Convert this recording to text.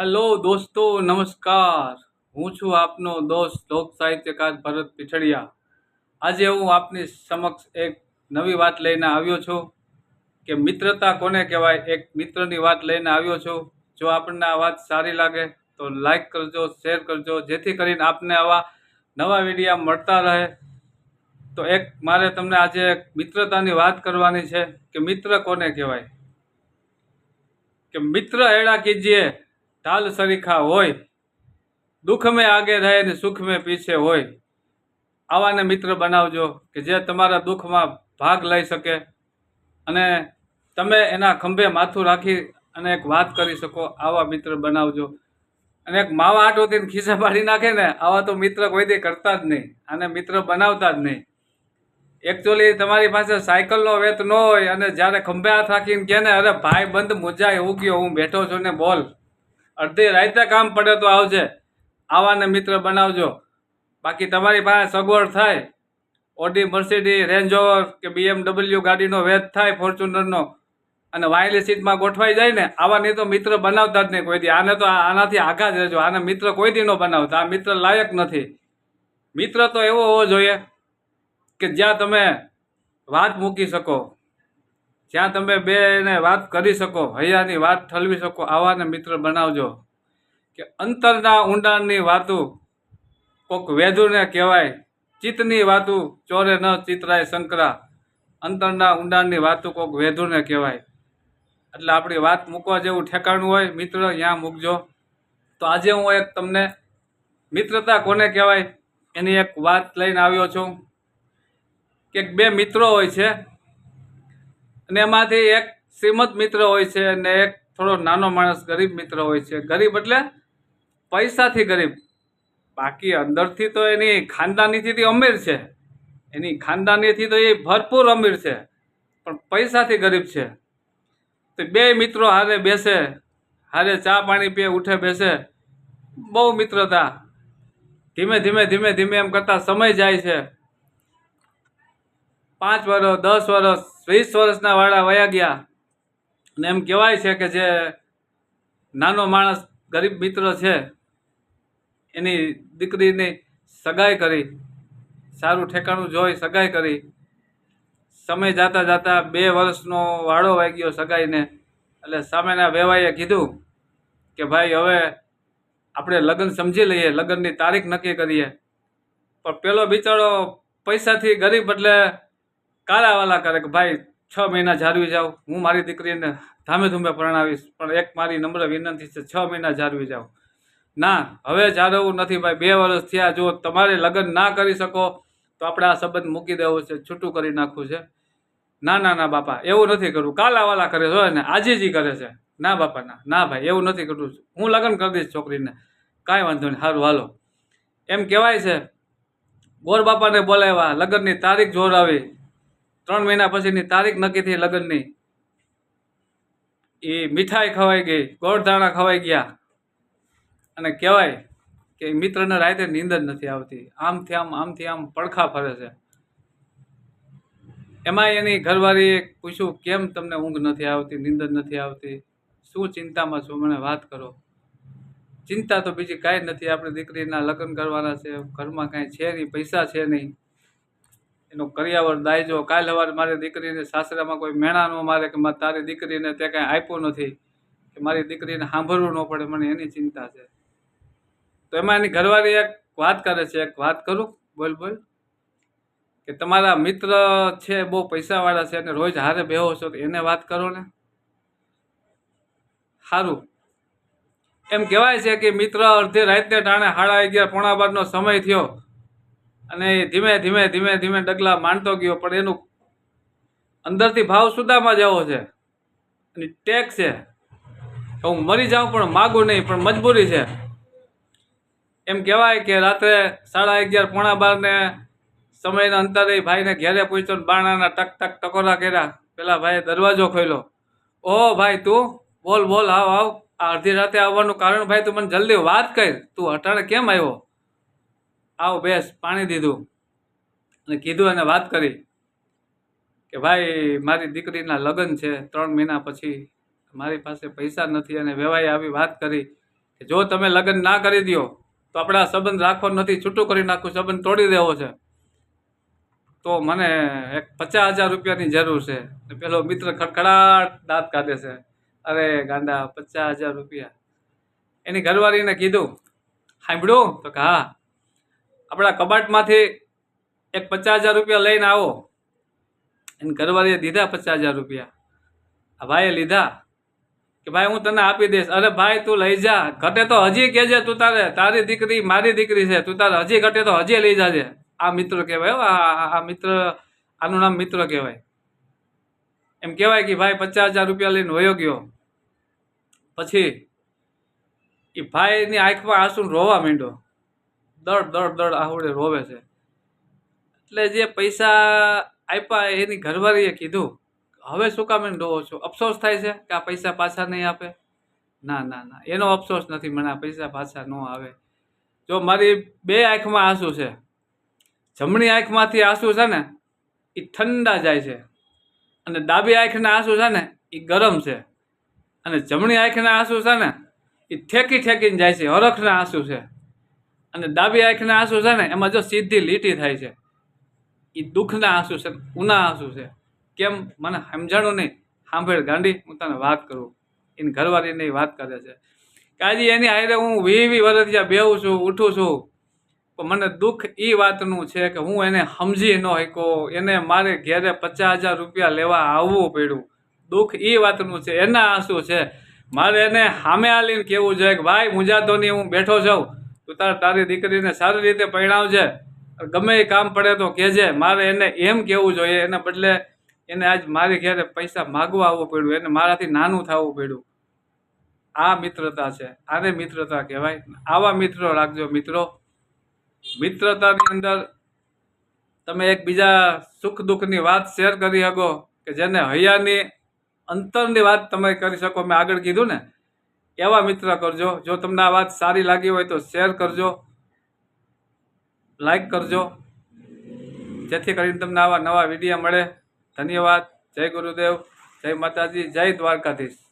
Hello દોસ્તો, નમસ્કાર. હું છું આપનો દોસ્ત લોક સાહિત્યકાર ભરત પીઠડિયા. આજે હું આપની સમક્ષ એક નવી વાત લઈને આવ્યો છું કે મિત્રતા કોને કહેવાય? એક મિત્રની વાત લઈને આવ્યો છું. જો આપણને આ વાત સારી લાગે તો લાઈક કરજો, શેર કરજો, જેથી કરીને આપને આવા નવા વિડીયા મળતા રહે. તો એક મારે તમને આજે એક મિત્રતાની વાત કરવાની છે કે મિત્ર કોને કહેવાય? કે મિત્ર એડા કીજીએ. ઢાલ સરીખા હોય દુઃખ મેં આગે રહે ને સુખ મેં પીછે હોય. આવાને મિત્ર બનાવજો કે જે તમારા દુઃખમાં ભાગ લઈ શકે અને તમે એના ખંભે માથું રાખી અને એક વાત કરી શકો, આવા મિત્ર બનાવજો. અને એક માવા આટોથી ખિસ્સા પાડી નાખે ને, આવા તો મિત્ર કોઈ દે કરતા જ નહીં. અને મિત્ર બનાવતા જ નહીં. એકચ્યુઅલી તમારી પાસે સાયકલનો વેત ન હોય અને જ્યારે ખંભે હાથ રાખીને કહે ને, અરે ભાઈ બંધ મુજાય, હું ગયો, હું બેઠો છું ને બોલ. અડધી રાતે કામ પડે તો આવજે. આવાને મિત્ર બનાવજો. બાકી તમારી પાસે સગવડ થાય. ઓડી મર્સિડી રેન્જોવર કે બીએમડબલ્યુ ગાડીનો વેધ થાય ફોર્ચ્યુનરનો અને વાયલી સીટમાં ગોઠવાઈ જાય ને, આવાની તો મિત્ર બનાવતા જ નહીં કોઈ દી. આને તો આનાથી આઘા જ રહેજો. આને મિત્ર કોઈ દી ન બનાવતા. આ મિત્ર લાયક નથી. મિત્ર તો એવો હોવો જોઈએ કે જ્યાં તમે વાત મૂકી શકો. જ્યાં તમે બે એને વાત કરી શકો, હૈયાની વાત ઠલવી શકો, આવાને મિત્ર બનાવજો. કે અંતરના ઊંડાણની વાતું કોક વેધુને કહેવાય, ચિત્તની વાતું ચોરે ન ચિતરાય શંકરા અંતરના ઊંડાણની વાતું કોક વેધુને કહેવાય. એટલે આપણી વાત મૂકવા જેવું ઠેકાણું હોય, મિત્ર ત્યાં મૂકજો. તો આજે હું એક તમને મિત્રતા કોને કહેવાય, એની એક વાત લઈને આવ્યો છું. કે બે મિત્રો હોય છે અને એમાંથી એક શ્રીમદ મિત્ર હોય છે અને એક થોડો નાનો માણસ ગરીબ મિત્ર હોય છે. ગરીબ એટલે પૈસાથી ગરીબ. બાકી અંદરથી તો એની ખાનદાનીથી અમીર છે. એની ખાનદાનીથી તો એ ભરપૂર અમીર છે. પણ પૈસાથી ગરીબ છે. તો બે મિત્રો હારે બેસે, હારે ચા પાણી પીએ, ઉઠે, બેસે. બહુ મિત્રતા. ધીમે ધીમે ધીમે ધીમે એમ કરતાં સમય જાય છે. પાંચ વર્ષ દસ વર્ષ વીસ વર્ષના વાળા વયા ગયા. અને એમ કહેવાય છે કે જે નાનો માણસ ગરીબ મિત્ર છે, એની દીકરીની સગાઈ કરી, સારું ઠેકાણું જોઈ સગાઈ કરી. સમય જાતા જાતા બે વર્ષનો વાળો વાઈ ગયો સગાઈને. એટલે સામેના વેવાઈએ કીધું કે ભાઈ હવે આપણે લગ્ન સમજી લઈએ, લગ્નની તારીખ નક્કી કરીએ. પણ પેલો બિચારો પૈસાથી ગરીબ એટલે કાલાવાલા કરે કે ભાઈ, છ મહિના જાળવી જાઓ, હું મારી દીકરીને ધામે ધૂમે પરણાવીશ, પણ એક મારી નમ્ર વિનંતી છે, છ મહિના જાળવી જાઓ. ના, હવે જાળવવું નથી ભાઈ, બે વર્ષ થયા, જો તમારે લગ્ન ના કરી શકો, તો આપણે આ સંબંધ મૂકી દેવો છે, છૂટું કરી નાખવું છે. ના ના ના, બાપા, એવું નથી કરવું. કાલાવાલા કરે છે ને આજીજી કરે છે. ના, બાપા, ના ના, ભાઈ, એવું નથી કરવું. હું લગ્ન કરી દઈશ છોકરીને. કાંઈ વાંધો નહીં સારું હાલો. એમ કહેવાય છે, ગોર બાપાને બોલાવ્યા, લગ્નની તારીખ જોડાવી ત્રણ મહિના પછીની તારીખ નક્કી થઈ લગ્નની. એ મીઠાઈ ખવાઈ ગઈ, ગોળધાણા ખવાઈ ગયા. અને કહેવાય કે મિત્રને રાતે નીંદર નથી આવતી. આમથી આમ આમથી આમ પડખા ફરે છે. એમાં એની ઘરવાળીએ પૂછ્યું, કેમ તમને ઊંઘ નથી આવતી નીંદર નથી આવતી? શું ચિંતામાં છો? મને વાત કરો. ચિંતા તો બીજી કાંઈ નથી. આપણી દીકરીના લગ્ન કરવાના છે. ઘરમાં કાંઈ છે નહીં, પૈસા છે નહીં. એનો કરિયાવર દાયજો કાલ સવારે મારી દીકરીને સાસરામાં કોઈ મેણાનું મારે કે તારી દીકરીને તે કાંઈ આપ્યું નથી, કે મારી દીકરીને સાંભળવું ન પડે, મને એની ચિંતા છે. તો એમાં એની ઘરવાળી એક વાત કરે છે, એક વાત કરું? બોલ બોલ. કે તમારા મિત્ર છે, બહુ પૈસાવાળા છે, અને રોજ હારે બેહો છો, તો એને વાત કરો ને. સારું એમ કહેવાય છે કે મિત્ર અડધી રાતને ટાણે સાડા અગિયાર પોણા બારનો સમય થયો અને ધીમે ધીમે ધીમે ધીમે ડગલા માંડતો ગયો, પણ એનું અંદરથી ભાવ સુદામાં જવો છે. અને ટેક છે. હું મરી જાઉં પણ માગું નહીં, પણ મજબૂરી છે. એમ કહેવાય કે રાત્રે સાડા અગિયાર પોણા બારને સમયના અંતરે ભાઈને ઘેરે પૂછ્યો ને બાણાના ટક ટક ટકોરા કર્યા. પેલા ભાઈએ દરવાજો ખોલ્યો. ઓહો ભાઈ તું, બોલ બોલ, આવ આવ. આ અડધી રાતે આવવાનું કારણ, ભાઈ, તું મને જલ્દી વાત કર. તું અટાણે કેમ આવ્યો? આવ બેસ, પાણી દીધું. અને કીધું અને વાત કરી કે ભાઈ, મારી દીકરીના લગ્ન છે, ત્રણ મહિના પછી મારી પાસે પૈસા નથી અને વેવાઈ આવી વાત કરી કે જો તમે લગ્ન ના કરી દો તો આપણે આ સંબંધ રાખવો નથી, છૂટું કરી નાખવું સંબંધ તોડી દેવો છે. તો મને એક પચાસ હજાર રૂપિયાની જરૂર છે. પેલો મિત્ર ખડખડાટ દાંત કાઢે છે. અરે ગાંડા, પચાસ હજાર રૂપિયા. એની ઘરવાળીને કીધું સાંભળ્યું તો કે, હા. આપણા કબાટમાંથી એક પચાસ હજાર રૂપિયા લઈને આવો. એને ઘરવાળીએ દીધા પચાસ હજાર રૂપિયા. આ ભાઈએ લીધા કે ભાઈ હું તને આપી દઈશ. અરે ભાઈ તું લઈ જા. ઘટે તો હજી કહેજે તું તારે. તારી દીકરી મારી દીકરી છે. તું તારે હજી ઘટે તો હજી લઈ જાજે. આ મિત્ર કહેવાય આ મિત્ર, આનું નામ મિત્ર કહેવાય. એમ કહેવાય કે ભાઈ પચાસ હજાર રૂપિયા લઈને વયો ગયો. પછી એ ભાઈની આંખમાં આંસુ રોવા માંડ્યો. દડ દડ દડ આહુડે રોવે છે. એટલે જે પૈસા આપ્યા એની ઘરવાળીએ કીધું, હવે શું કામ એને રોવો છો? અફસોસ થાય છે કે આ પૈસા પાછા નહીં આપે? ના ના ના, એનો અફસોસ નથી, મને આ પૈસા પાછા ન આવે. જો મારી બે આંખમાં આંસુ છે, જમણી આંખમાંથી આંસુ છે ને, એ ઠંડા જાય છે. અને ડાબી આંખના આંસુ છે ને, એ ગરમ છે. અને જમણી આંખના આંસુ છે ને, એ ઠેકી ઠેકીને જાય છે, હરખના આંસુ છે. અને ડાબી આંખના આંસુ છે ને, એમાં જો સીધી લીટી થાય છે એ દુઃખના આંસુ છે, ઉના આંસુ છે. કેમ? મને સમજાણું નહીં. સાંભળ ગાંડી, હું તને વાત કરું. એની ઘરવાળીને વાત કરે છે. કાજી, એની હારે હું વી વી વર્ષ ત્યાં બેહું છું, ઉઠું છું. પણ મને દુઃખ એ વાતનું છે કે હું એને સમજી ન શક્યો. એને મારે ઘેરે પચાસ હજાર રૂપિયા લેવા આવવું પડ્યું. દુઃખ એ વાતનું છે, એના આંસુ છે. મારે એને સામે આલીને કહેવું જોઈએ કે, ભાઈ મુંજાતો નહીં હું બેઠો છું. તું તાર તારી દીકરીને સારી રીતે પરિણાવજે. ગમે એ કામ પડે તો કહેજે, મારે એને એમ કહેવું જોઈએ, એને બદલે એને આજ મારી ઘેરે પૈસા માગવા આવવું પડ્યું, એને મારાથી નાનું થવું પડ્યું. આ મિત્રતા છે, આને મિત્રતા કહેવાય. આવા મિત્રો રાખજો મિત્રો. મિત્રતાની અંદર તમે એકબીજા સુખ દુઃખની વાત શેર કરી શકો, કે જેને હૈયાની અંતરની વાત તમે કરી શકો. મેં આગળ કીધું ને એવા મિત્ર કરજો. જો તમને આ વાત સારી લાગી હોય તો શેર કરજો. લાઈક કરજો. જેથી કરીને તમને આવા નવા વિડીયા મળે. ધન્યવાદ. જય ગુરુદેવ. જય માતાજી. જય દ્વારકાધીશ.